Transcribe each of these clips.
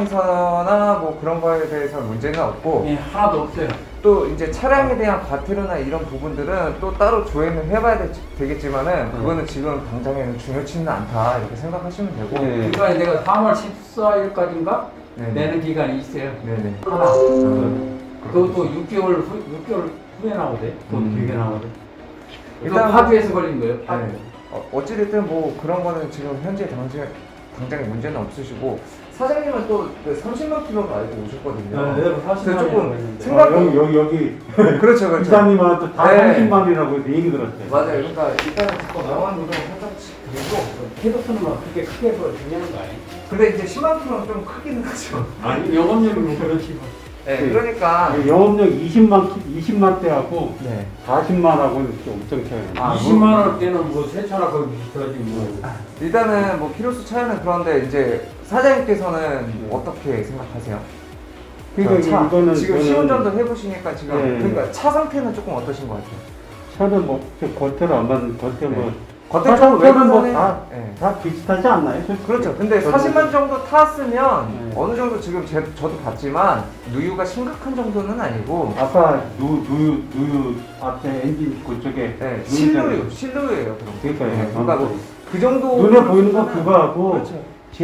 법령상에서나 뭐 그런 거에 대해서 문제는 없고 예, 하나도 없어요. 또 이제 차량에 대한 과태료나 이런 부분들은 또 따로 조회는 해봐야 되, 겠지만은 그거는 지금 당장에는 중요치는 않다 이렇게 생각하시면 되고 네. 그러니까 내가 3월 14일까지인가 네네. 내는 기간이 있어요. 네네. 하나. 음. 그것도 6개월 후, 6개월 후에 나오대. 또 음. 길게 나오대. 일단 일단 파주에서 걸린 거예요. 파주. 네. 어, 어찌됐든 뭐 그런 거는 지금 현재 당장, 당장에 문제는 없으시고 사장님은 또그 30만 킬로로 알고 오셨거든요. 네, 그래서 40만 조금 원이었는데. 생각- 아, 여기 여기 여기 그렇죠, 그렇죠. 기사님한테 다 네. 30만이라고 얘기 들었어요. 맞아요. 그러니까 일단은 자꾸 명함 노동 살짝씩 해도 쓰는 거 그렇게 크게 해서 중요한 거 아니에요? 근데 이제 10만 킬로는 좀 크기는 하죠. 아니, 영업력은 뭐 그렇지. 뭐. 네, 네. 그러니까 영업력 20만 20만 대하고 네. 40만 하고는 엄청 차이 나 요. 아, 20만 원대는 뭐 세차나 거기 비슷하지 뭐. 일단은 뭐 키로수 차이는 그런데 이제 사장님께서는 네. 어떻게 생각하세요? 그러니까 차, 이거는 지금 이거는 시운전도 해보시니까 지금 네. 그러니까 차 상태는 조금 어떠신 것 같아요? 차는 뭐 겉으로 안 봤는 겉에 뭐 겉에 차좀 상태는 뭐 외관은 다- 네. 다 비슷하지 않나요? 솔직히? 그렇죠. 근데 저는 40만 정도 탔으면 네. 어느 정도 지금 제, 저도 봤지만 누유가 심각한 정도는 아니고 아까 누 누유 누유 앞에 엔진 그쪽에 네, 누유잖아요. 실루유예요. 그럼. 그러니까요. 네, 그러니까 뭐 그 정도 눈에 보이는 건 그거하고 그렇죠.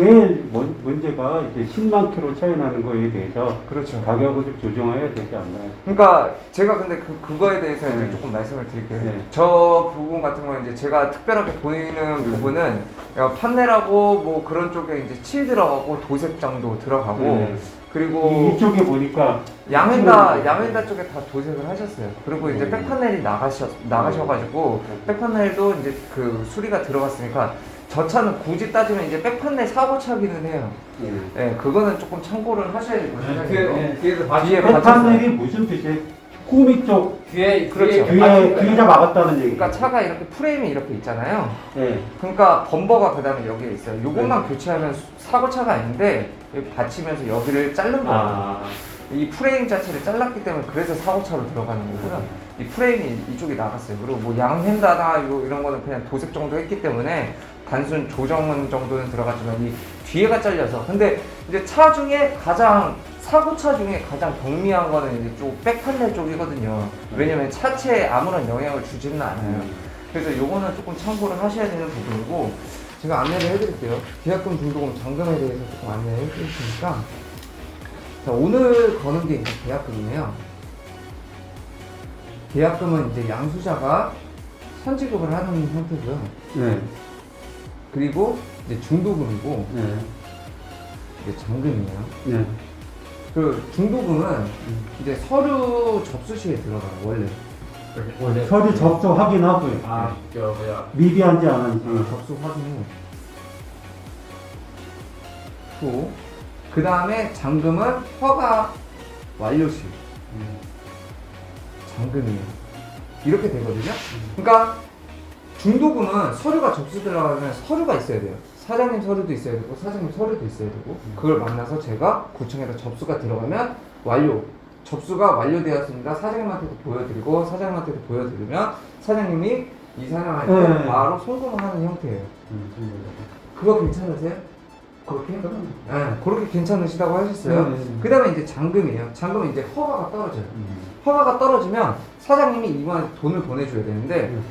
제일 먼- 문제가 이제 10만 킬로 차이 나는 거에 대해서 그렇죠. 가격을 좀 조정해야 되지 않나요? 그러니까 제가 근데 그 그거에 대해서 이제 네. 조금 말씀을 드릴게요. 네. 저 부분 같은 거는 이제 제가 특별하게 보이는 부분은 야, 판넬하고 뭐 그런 쪽에 이제 칠 들어가고 도색 정도 들어가고 네. 그리고 이- 이쪽에 보니까 양현다 네. 양현다 쪽에 다 도색을 하셨어요. 그리고 이제 네. 백판넬이 나가셔 나가셔가지고 네. 백판넬도 이제 그 수리가 들어갔으니까 저 차는 굳이 따지면 이제 백판넬 사고 차기는 해요. 예. 네, 그거는 조금 참고를 하셔야 되고 그, 예, 뒤에서 봐주 뒤에 패턴넬이 무슨 뜻이에요? 꾸미 쪽 뒤에 그렇죠. 뒤에 뒤에 봐주는 뒤에다 거예요. 막았다는 얘기. 그러니까 차가 이렇게 프레임이 이렇게 있잖아요. 예. 그러니까 범버가 그다음에 여기에 있어요. 요것만 네. 교체하면 수- 사고 차가 아닌데 여기 받치면서 여기를 자른 거예요. 아. 이 프레임 자체를 잘랐기 때문에 그래서 사고차로 들어가는 거고요. 이 프레임이 이쪽이 나갔어요. 그리고 뭐 양핸다나 요 이런 거는 그냥 도색 정도 했기 때문에 단순 조정은 정도는 들어갔지만 이 뒤에가 잘려서 근데 이제 차 중에 가장 사고차 중에 가장 경미한 거는 이제 쪽 백판넬 쪽이거든요. 왜냐면 차체에 아무런 영향을 주지는 않아요. 그래서 요거는 조금 참고를 하셔야 되는 부분이고 제가 안내를 해드릴게요. 계약금 중도금 잔금에 대해서 조금 안내를 해드릴 테니까 자, 오늘 거는 게 이제 계약금이에요. 계약금은 이제 양수자가 선지급을 하는 형태고요. 네. 그리고 이제 중도금이고 네. 이제 잔금이에요. 네. 그 중도금은 이제 서류 접수 시에 들어가요 원래. 원래 서류 접수 확인하고요. 아, 저 뭐야. 미비한지 안 한지. 어, 접수 확인 후. 후. 그 다음에 잔금은 허가 완료 시. 잔금이에요. 이렇게 되거든요. 그러니까 중도금은 서류가 접수 들어가면 서류가 있어야 돼요. 사장님 서류도 있어야 되고 사장님 서류도 있어야 되고 그걸 만나서 제가 구청에다 접수가 들어가면 완료. 접수가 완료되었습니다. 사장님한테도 보여드리고 사장님한테도 보여드리면 사장님이 이 사람한테 네. 바로 송금을 하는 형태예요. 음, 그거 괜찮으세요? 그렇게? 네, 그렇게 괜찮으시다고 하셨어요. 네, 네, 네. 그 다음에 이제 잔금이에요. 잔금은 이제 허가가 떨어져요. 음. 허가가 떨어지면 사장님이 이번에 돈을 보내줘야 되는데 음.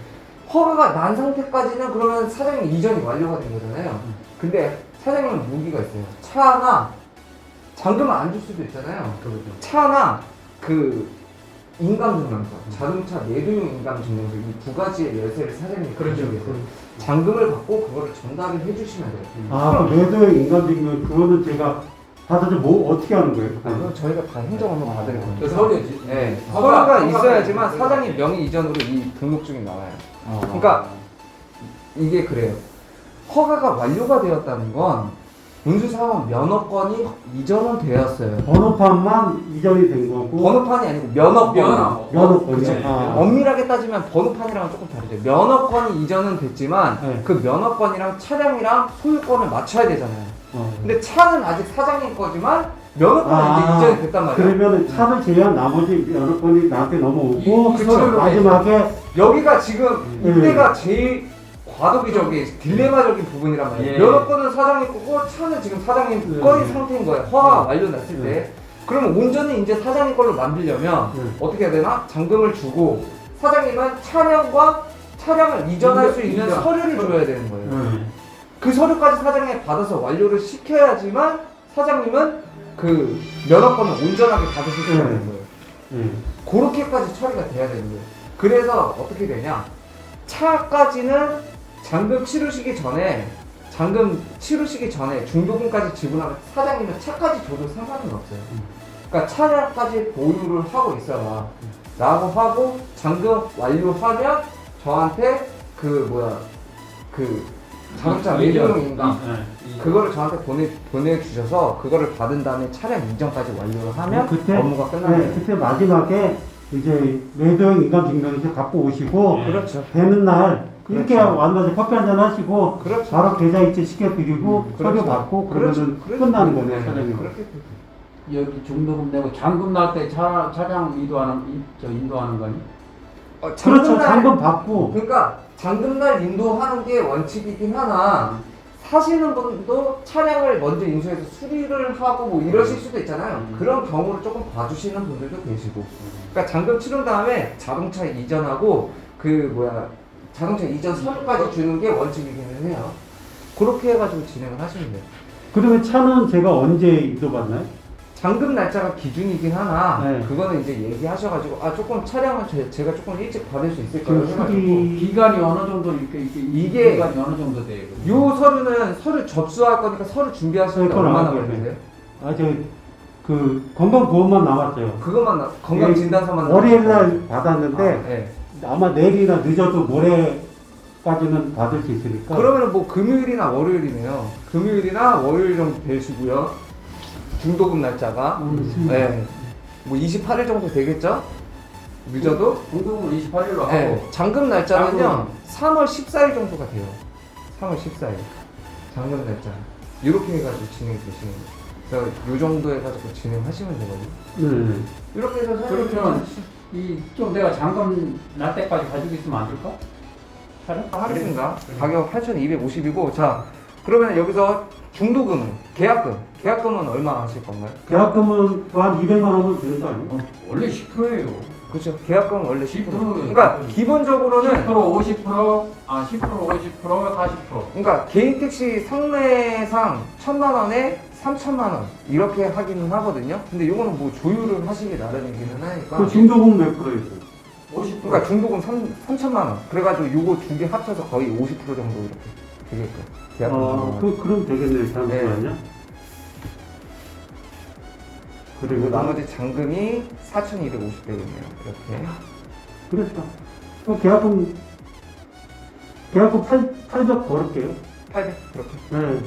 허가가 난 상태까지는 그러면 사장님 이전이 완료가 된 거잖아요. 음. 근데 사장님은 무기가 있어요. 차나 잔금을 안 줄 수도 있잖아요. 그렇죠. 차나 그 인감증명서, 자동차 내두용 인감증명서 이 두 가지의 열쇠를 사장님이 그렇죠. 계세요. 잔금을 받고 그거를 전달을 해주시면 돼요. 아, 그 매도의 인간증명 그거는 제가 받아서 뭐 어떻게 하는 거예요? 그건 저희가 다 행정 한번 받을 거예요. 그 서류지. 네, 허가- 서류가 허가가 있어야지만 있어요. 사장님 명의 이전으로 이 등록증이 나와요. 아. 그러니까 이게 그래요. 허가가 완료가 되었다는 건 운수사원 면허권이 이전은 되었어요. 번호판만 이전이 된 거고 번호판이 아니고 면허권. 면허. 면허권이 그쵸. 아. 엄밀하게 따지면 번호판이랑 은 조금 다르죠. 면허권이 이전은 됐지만 네. 그 면허권이랑 차량이랑 소유권을 맞춰야 되잖아요. 어. 근데 차는 아직 사장님 거지만 면허권은 아, 이제 이전이 됐단 말이에요. 그러면 차를 제외한 나머지 면허권이 나한테 넘어오고 그쵸. 마지막에 여기가 지금 음. 이때가 제일 과도기적인 딜레마적인 부분이란 말이에요. 예. 면허권은 사장님 거고 차는 지금 사장님 네. 거의 상태인 거예요. 허가 네. 완료 났을 때. 네. 그러면 온전히 이제 사장님 걸로 만들려면 네. 어떻게 해야 되나? 잔금을 주고 사장님은 차량과 차량을 이전할 수 있는 이전. 서류를 줘야 되는 거예요. 네. 그 서류까지 사장님이 받아서 완료를 시켜야지만 사장님은 그 면허권을 온전하게 받으실 네. 있는 거예요. 네. 그렇게까지 처리가 돼야 되는 거예요. 그래서 어떻게 되냐? 차까지는 잔금 치르시기 전에 잔금 치르시기 전에 중도금까지 지불하면 사장님은 차까지 줘도 상관은 없어요. 그러니까 차량까지 보유를 하고 있어라. 라고 하고 잔금 완료하면 저한테 그 뭐야 그 자동차 외주용인가 네. 그거를 저한테 보내 보내주셔서 그거를 받은 다음에 차량 이전까지 완료를 하면 그때- 업무가 끝나는 네, 거예요. 그때 마지막에 이제 매도형 인감 증명서 갖고 오시고 그렇죠. 되는 날 이렇게 그렇죠. 만나서 커피 한잔 하시고 그렇죠. 바로 계좌 이체 시켜드리고 음, 서류 그렇죠. 받고 그렇죠. 그러면 그렇죠. 끝나는 거네요 네, 사장님. 그렇게. 여기 중도금 내고 잔금 날 때차 차량 인도하는 인- 저 인도하는 거니? 어, 그렇죠. 잔금 받고 그러니까 잔금날 인도하는 게 원칙이긴 하나 사시는 분도 차량을 먼저 인수해서 수리를 하고 뭐 이러실 수도 있잖아요. 음. 그런 경우를 조금 봐주시는 분들도 계시고. 그러니까 잔금 치른 다음에 자동차 이전하고 그 뭐야 자동차 이전 서류까지 주는 게 원칙이기는 해요. 그렇게 해가지고 진행을 하시면 돼요. 그러면 차는 제가 언제 인도받나요? 잔금 날짜가 기준이긴 하나 네. 그거는 이제 얘기하셔가지고 아 조금 차량을 제, 제가 조금 일찍 받을 수 있을까요? 해가지고 수리 기간이 어느 정도 이렇게 이게 이게- 기간이 어느 정도 돼요? 요 서류는 서류 접수할 거니까 서류 준비하시는데 그건 얼마나. 걸리세요? 아저그 건강보험만 남았어요. 그것만 나- 건강 진단서만 월요일 날 남았어요. 받았는데 아, 네. 아마 내일이나 늦어도 모레까지는 받을 수 있으니까. 그러면 뭐 금요일이나 월요일이네요. 금요일이나 월요일 정도 되시고요. 중도금 날짜가 음, 네. 뭐 28일 정도 되겠죠? 늦어도 중도금 28일로 하고 네. 잔금 날짜는요. 잔금. 3월 14일 정도가 돼요. 3월 14일. 잔금 날짜. 이렇게 해가지고 진행이 되시는 거예요. 그래서 요 정도 해가지고 진행하시면 되거든요. 네. 이렇게 해서 그렇게는 이좀 내가 잔금 날 때까지 가지고 있으면 안 될까? 차량? 하겠습니다. 가격 8,250이고 자 그러면 여기서 중도금은 계약금 계약금은 얼마 하실 건가요? 계약금은 한 200만 원은 되는 거 아니에요? 어, 원래 10%예요. 그렇죠. 계약금은 원래 10%. 10%. 그러니까 기본적으로는 10% 50%, 아 10% 50%, 40%. 그러니까 개인 택시 상례상 천만 원에 3천만 원 이렇게 하기는 하거든요. 근데 이거는 뭐 조율을 하시기 나름이기는 하니까. 그 중도금 몇 프로였어요? 50%. 그러니까 중도금 3, 3천만 원. 그래가지고 요거 두 개 합쳐서 거의 50% 정도 이렇게 되게끔. 계약금. 어, 그, 그럼 되겠네요. 잠시만요. 그리고 그리고 나머지 잔금이 4,250대겠네요. 이렇게. 그렇죠. 그 계약금, 계약금 8, 800 걸을게요. 800 그렇게 네.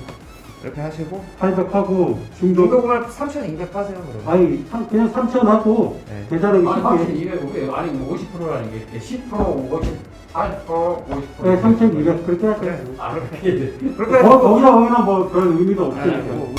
이렇게 하시고 800 하고 중도, 중도금을 3,200 하세요 그러면. 아니, 삼- 그냥 3천 하고 네. 계산하기 아니 쉽게. 3,200, 아니 뭐 50%라는 게 10%, 50, 40%, 50%. 네, 3,200 그렇게 하세요. 아, 그렇게 돼. 그렇게 어, 해서 거기다 거기나 뭐 그런 의미도 네, 없으니까. 뭐